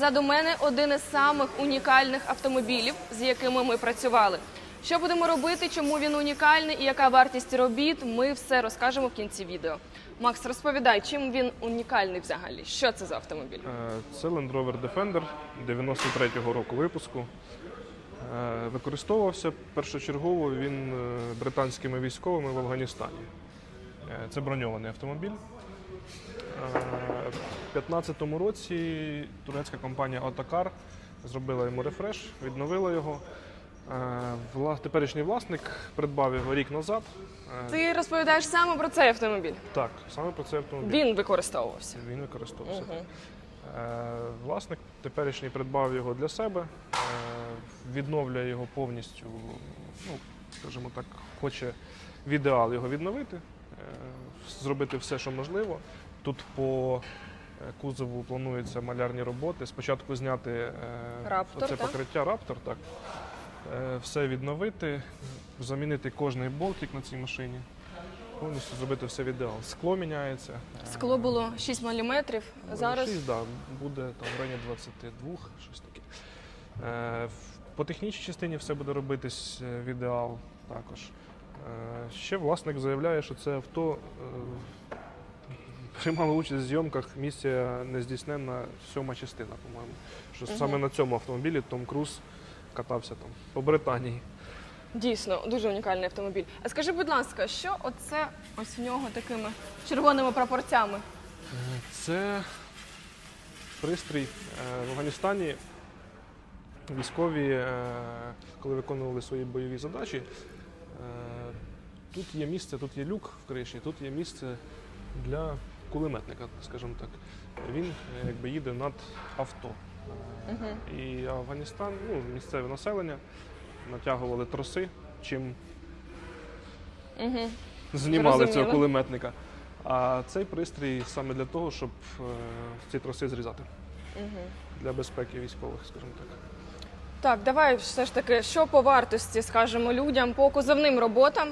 Позаду мене один із самих унікальних автомобілів, з якими ми працювали. Що будемо робити, чому він унікальний і яка вартість робіт, ми все розкажемо в кінці відео. Макс, розповідай, чим він унікальний взагалі? Що це за автомобіль? Е, Це Land Rover Defender 93-го року випуску. Е, Використовувався першочергово він е, британськими військовими в Афганістані. Це броньований автомобіль. Е, 2015 році турецька компанія Otokar зробила йому рефреш, відновила його. Е, вла- Теперішній власник придбав його рік назад. Е, Ти розповідаєш саме про цей автомобіль. Так, саме про цей автомобіль. Він використовувався. Він використовувався. Мгм. Е, Власник теперішній придбав його для себе, е, відновлює його повністю, ну, скажімо так, хоче в ідеал його відновити, е, зробити все, що можливо. Тут по кузову плануються малярні роботи. Спочатку зняти е, Раптор, це покриття Раптор, так. Е, Все відновити, замінити кожний болтик на цій машині. Повністю зробити все в ідеал. Скло міняється. е, Скло було 6 мм, зараз 6, да, буде там в районі 22, щось таке. Е, по технічній частині все буде робитись е, в ідеал також. Е, ще власник заявляє, що це авто е, приймало участь в зйомках місія нездійсненна сьома частина, по-моєму. Що Мгм. саме на цьому автомобілі Том Круз катався там по Британії. дійсно дуже унікальний автомобіль. А скажи, будь ласка, що оце ось в нього такими червоними прапорцями? Це пристрій е, в Афганістані. Військові, е, коли виконували свої бойові задачі, е, тут є місце, тут є люк в криші, тут є місце для кулеметника, скажімо так. Він е, якби їде над авто. Угу. І Афганістан, ну, місцеве населення натягували троси, чим Угу. знімали цього кулеметника. А цей пристрій саме для того, щоб е, ці троси зрізати Угу. для безпеки військових, скажімо так. Так, давай все ж таки, що по вартості скажемо людям по кузовним роботам.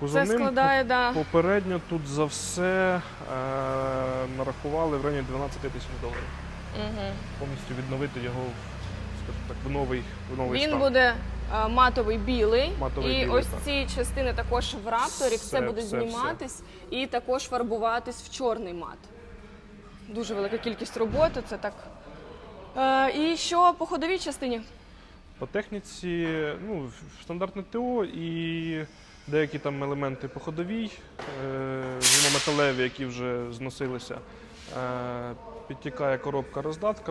По Це складає да, попередньо тут за все е, нарахували в районі 12 тисяч доларів. угу. Повністю відновити його скажімо так, в новий, в новий Він стан. буде а, матовий білий, Матовий і білий, ось так. ці частини також в рапторі, все, Все, буде все, зніматись і також фарбуватись в чорний мат. Дуже велика кількість роботи, це так. Е, і що по ходовій частині? По техніці, ну, стандартне ТО і деякі там елементи по ходовій, е, металеві, які вже зносилися. Е, підтікає коробка роздатка.